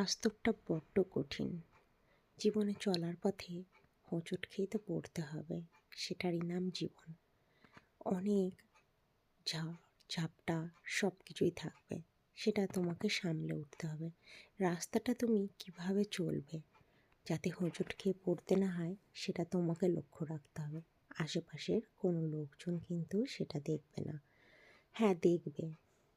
বাস্তবটা বড্ড কঠিন। জীবনে চলার পথে হোঁচট খেয়ে তো পড়তে হবে সেটারই নাম জীবন। অনেক ঝড় ঝাপটা সব কিছুই থাকবে, সেটা তোমাকে সামলে উঠতে হবে। রাস্তাটা তুমি কীভাবে চলবে, যাতে হোঁচট খেয়ে পড়তে না হয়, সেটা তোমাকে লক্ষ্য রাখতে হবে। আশেপাশের কোনো লোকজন কিন্তু সেটা দেখবে না। হ্যাঁ দেখবে।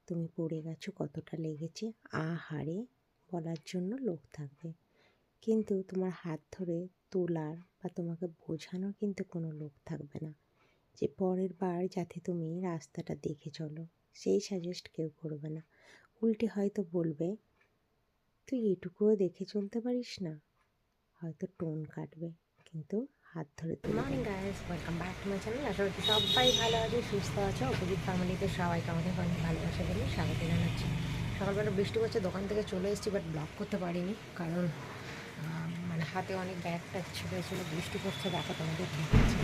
তুমি পড়ে গেছো কতটা লেগেছে। আহারে! বলার জন্য লোক থাকবে। কিন্তু তোমার হাত ধরে তোলার বা তোমাকে বোঝানোর কিন্তু কোনো লোক থাকবে না। যে পরের বার যাতে তুমি রাস্তাটা দেখে চলো, সেই সাজেস্ট কেউ করবে না। উল্টে হয়তো বলবে, তুই এটুকুও দেখে চলতে পারিস না। হয়তো টোন কাটবে, কিন্তু হাত ধরে তুলে morning guys welcome back to my channel আশা করছি সবাই ভালো আছে, সুস্থ আছে। অপোজিট ফ্যামিলিতে সবাইকে আমাদের অনেক ভালোবাসা বলে স্বাগত জানাচ্ছি। সকালবেলা বৃষ্টি হচ্ছে দোকান থেকে চলে এসেছি বাট ব্লক করতে পারিনি। কারণ মানে হাতে অনেক ব্যাগ ট্যাগ ছিল বৃষ্টি পড়ছে, দেখা তোমাদের বৃষ্টি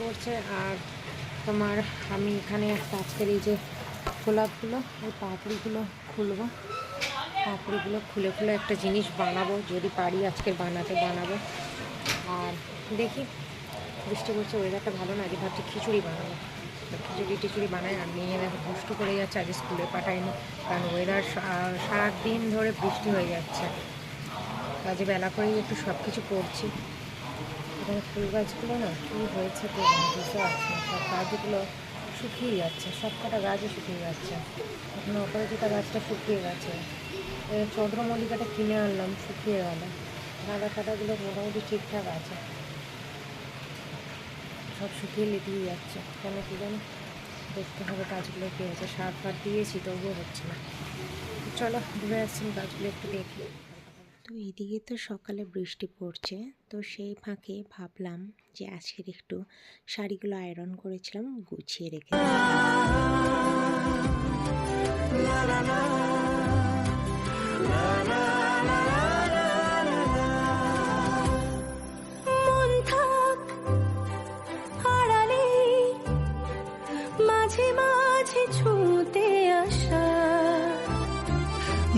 পড়ছে, আর তোমার আমি এখানে আজকের এই যে গোলাপগুলো ওই পাপড়িগুলো খুলবো। পাপড়িগুলো খুলে খুলে একটা জিনিস বানাবো, যদি পারি আজকের বানাতে বানাবো। আর দেখি, বৃষ্টি পড়ছে ওয়েদারটা ভালো না, আজকে ভাবছি খিচুড়ি বানাবো। খিচুড়ি টিচুড়ি বানাই, আর মেয়ে দেখো দুষ্টু করে যাচ্ছে, আজকে স্কুলে পাঠাইনি কারণ ওয়েদার সারাদিন ধরে বৃষ্টি হয়ে যাচ্ছে। কাজে বেলা করেই একটু সব কিছু করছি। এখানে ফুল গাছগুলো না কী হয়েছে তো বুঝতে পারছি না। সব গাছগুলো শুকিয়ে যাচ্ছে সব কটা গাছও শুকিয়ে যাচ্ছে। এখন অপরাজিতা গাছটা শুকিয়ে গেছে। চন্দ্রমল্লিকাটা কিনে আনলাম, শুকিয়ে গেল। গাঁদা কাটাগুলো মোটামুটি ঠিকঠাক আছে। সব শুকিয়ে লেগেই যাচ্ছে। কেন কি জানি? দেখতে হবে গাছগুলো কী হয়েছে। সার ফার দিয়েছি, তবুও হচ্ছে না। চলো ঘুরে আসছি, গাছগুলো একটু দেখি। তো এদিকে তো সকালে বৃষ্টি পড়ছে তো সেই ফাঁকে ভাবলাম যে আজকের একটু শাড়িগুলো আয়রন করেছিলাম গুছিয়ে রেখে। মন মাঝে মাঝে ছুঁতে আসা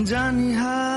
জানি হাত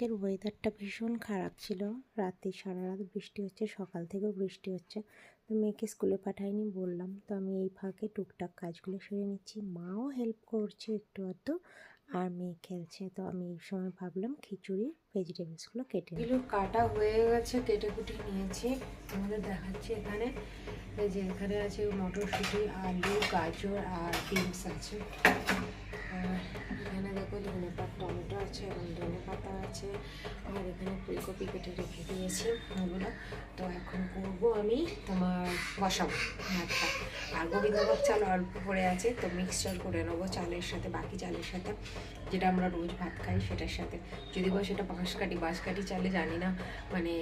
আজকের ওয়েদারটা ভীষণ খারাপ ছিল। রাতে সারা রাত বৃষ্টি হচ্ছে, সকাল থেকেও বৃষ্টি হচ্ছে। তো মেয়েকে স্কুলে পাঠাইনি, বললাম, তো আমি এই ফাঁকে টুকটাক কাজগুলো সেরে নিচ্ছি। মাও হেল্প করছে একটু আধটু, আর মেয়ে খেলছে। তো আমি এই সময় ভাবলাম খিচুড়ি ভেজিটেবলসগুলো কেটে এগুলো কাটা হয়ে গেছে কেটে কুটে নিয়েছি। আমাদের দেখাচ্ছি এখানে। এই যে এখানে আছে মটরশুঁটি, আলু, গাজর, আর বিনস আছে। আর ধনে পাতা টমেটো আছে, এবং ধনে পাতা আছে, আর এখানে ফুলকপি কেটে রেখে দিয়েছি ওগুলো তো এখন করব আমি তোমার বসাবো ভাতটা। আর গোবিন্দভোগ চাল অল্প পড়ে আছে, তো মিক্সচার করে নেব চালের সাথে, বাকি চালের সাথে, যেটা আমরা রোজ ভাত খাই সেটার সাথে। যদি বা সেটা বাঁশকাঠি বাঁশকাঠি চালে জানি না মানে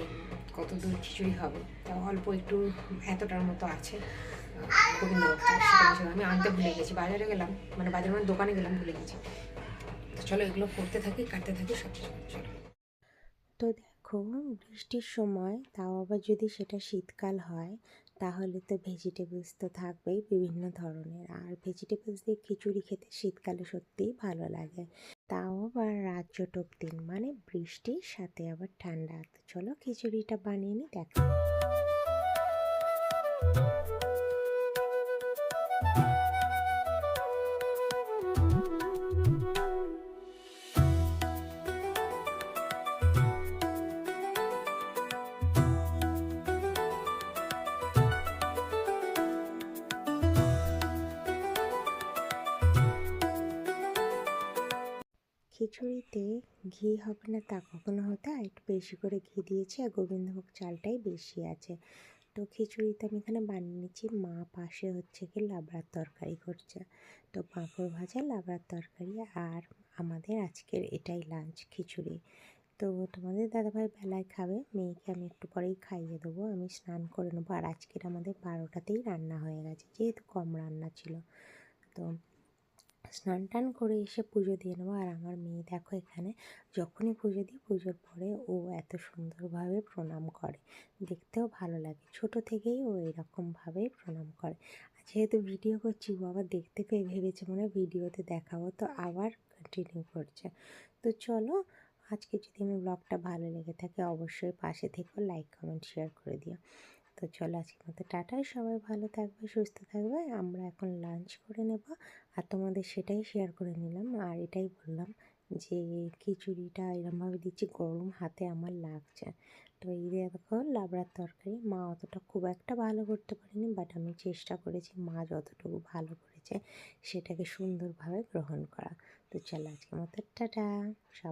কত দূর খিচুড়ি হবে। তা অল্প একটু এতটার মতো আছে গোবিন্দভোগ চাল, সেটা আমি আনতে ভুলে গেছি। বাজারে গেলাম মানে বাজারে মানে দোকানে গেলাম ভুলে গেছি। চলো এগুলো করতে থাকি, কাটতে থাকি, সব চলো। তো দেখো, বৃষ্টির সময় তাও আবার যদি সেটা শীতকাল হয়, তাহলে তো ভেজিটেবলস তো থাকবেই বিভিন্ন ধরনের। আর ভেজিটেবলস দিয়ে খিচুড়ি খেতে শীতকালে সত্যিই ভালো লাগে। তাও আবার রাজ্যটক দিন মানে বৃষ্টির সাথে আবার ঠান্ডা। চলো খিচুড়িটা বানিয়ে নিই দেখো। খিচুড়িতে ঘি হবে না তা কখনো হতে? একটু বেশি করে ঘি দিয়েছি আর গোবিন্দভোগ চালটাই বেশি আছে। তো খিচুড়িতে আমি এখানে বানিয়ে নিচ্ছি মা পাশে হচ্ছে কি লাবড়ার তরকারি করছে। তো পাঁপড় ভাজা, লাবড়ার তরকারি আর আমাদের আজকের এটাই লাঞ্চ খিচুড়ি। তো তোমাদের দাদাভাই বেলায় খাবে, মেয়েকে আমি একটু পরেই খাইয়ে দেবো। আমি স্নান করে নেব। আর আজকের আমাদের বারোটাতেই রান্না হয়ে গেছে, যেহেতু কম রান্না ছিল। তো স্নান টান করে এসে পুজো দিয়ে নেব। আর আমার মেয়ে দেখো এখানে যখনই পুজো দিই, পুজোর পরে ও এত সুন্দরভাবে প্রণাম করে। দেখতেও ভালো লাগে। ছোট থেকেই ও এরকমভাবেই প্রণাম করে। আর যেহেতু ভিডিও করছি, ও আবার দেখতে পেয়ে ভেবেছে মনে হয় ভিডিওতে দেখাবো, তো আবার কন্টিনিউ করছে। তো চলো, আজকে যদি আমি ব্লগটা ভালো লেগে থাকে, অবশ্যই পাশে থেকো লাইক কমেন্ট শেয়ার করে দিও। তো চলো আজকের মতো টাটাই সবাই ভালো থাকবে, সুস্থ থাকবে। আমরা এখন লাঞ্চ করে নেব আর তোমাদের সেটাই শেয়ার করে নিলাম। আর এটাই বললাম যে খিচুড়িটা এরমভাবে দিচ্ছি, গরম হাতে আমার লাগছে। তো এই দেখো, লাবড়ার তরকারি, মা অতটা খুব একটা ভালো করতে পারেনি বাট আমি চেষ্টা করেছি, মা যতটুকু ভালো করেছে, সেটাকে সুন্দরভাবে গ্রহণ করা। তো চলো আজকের মতো টাটা, সব